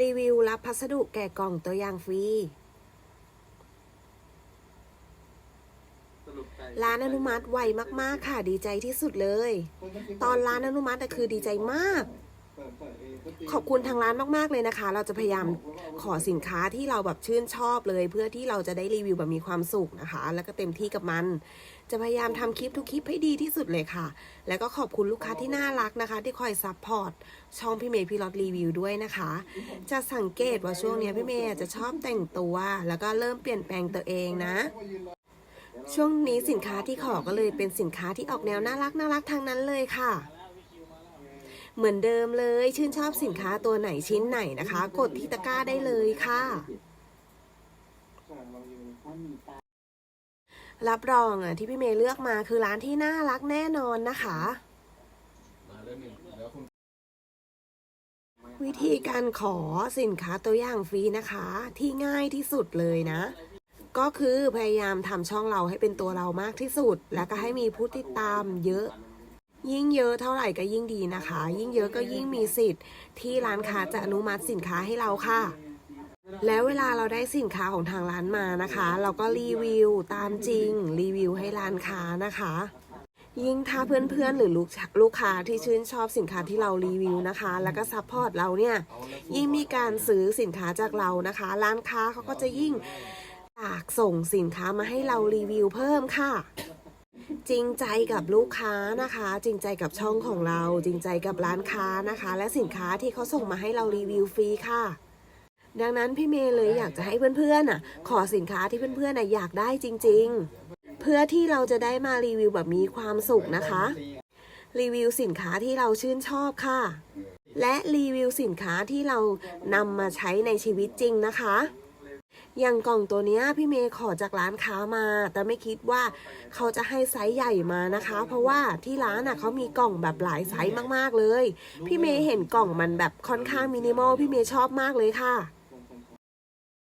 รีวิวรับพัสดุแกะกล่องตัวอย่างฟรี ร้านอนุมัติไวมาก ๆ ค่ะดีใจที่สุดเลย ตอนร้านอนุมัติอะคือดีใจมาก ขอบคุณทางร้านมาก ๆ เลยนะคะ เราจะพยายามขอสินค้าที่เราแบบชื่นชอบเลย เพื่อที่เราจะได้รีวิวแบบมีความสุขนะคะ แล้วก็เต็มที่กับมัน จะพยายามทำคลิปทุกคลิปให้ดีที่สุดเลยค่ะ แล้วก็ขอบคุณลูกค้าที่น่ารักนะคะ ที่คอยซัพพอร์ตช่องพี่เมย์พี่รอดรีวิวด้วยนะคะ จะสังเกตว่าช่วงนี้พี่เมย์จะชอบแต่งตัว แล้วก็เริ่มเปลี่ยนแปลงตัวเองนะช่วงนี้สินค้าที่ขอก็เลยเป็นสินค้าที่ออกแนวน่ารักน่ารักทางนั้นเลยค่ะ เหมือนเดิมเลย ชื่นชอบสินค้าตัวไหนชิ้นไหนนะคะ กดที่ตะกร้าได้เลยค่ะ รับรองอะที่พี่เมย์เลือกมาคือร้านที่น่ารักแน่นอนนะคะ วิธีการขอสินค้าตัวอย่างฟรีนะคะ ที่ง่ายที่สุดเลยนะ ก็คือพยายามทำช่องเราให้เป็นตัวเรามากที่สุด แล้วก็ให้มีผู้ติดตามเยอะ ยิ่งเยอะเท่าไหร่ก็ยิ่งดีนะคะ ยิ่งเยอะก็ยิ่งมีสิทธิ์ ที่ร้านค้าจะอนุมัติสินค้าให้เราค่ะ แล้วเวลาเราได้สินค้าของทางร้านมานะคะ เราก็รีวิวตามจริง รีวิวให้ร้านค้านะคะ ยิ่งถ้าเพื่อนๆ หรือลูกลูกค้าที่ชื่นชอบสินค้าที่เรารีวิวนะคะ แล้วก็ซัพพอร์ตเราเนี่ย ยิ่งมีการซื้อสินค้าจากเรานะคะ ร้านค้าเขาก็จะยิ่งอยากส่งสินค้ามาให้เรารีวิวเพิ่มค่ะ จริงใจกับลูกค้านะคะ จริงใจกับช่องของเรา จริงใจกับร้านค้านะคะ และสินค้าที่เขาส่งมาให้เรารีวิวฟรีค่ะดังนั้นพี่เมย์เลยอยากจะให้เพื่อนๆน่ะ ขอสินค้าที่เพื่อนๆน่ะอยากได้จริงๆ เพื่อที่เราจะได้มารีวิวแบบมีความสุขนะคะ รีวิวสินค้าที่เราชื่นชอบค่ะ และรีวิวสินค้าที่เรานำมาใช้ในชีวิตจริงนะคะ อย่างกล่องตัวนี้พี่เมย์ขอจากร้านค้ามา แต่ไม่คิดว่าเขาจะให้ไซส์ใหญ่มานะคะ เพราะว่าที่ร้านน่ะเขามีกล่องแบบหลายไซส์มากๆเลย พี่เมย์เห็นกล่องมันแบบค่อนข้างมินิมอลพี่เมย์ชอบมากเลยค่ะ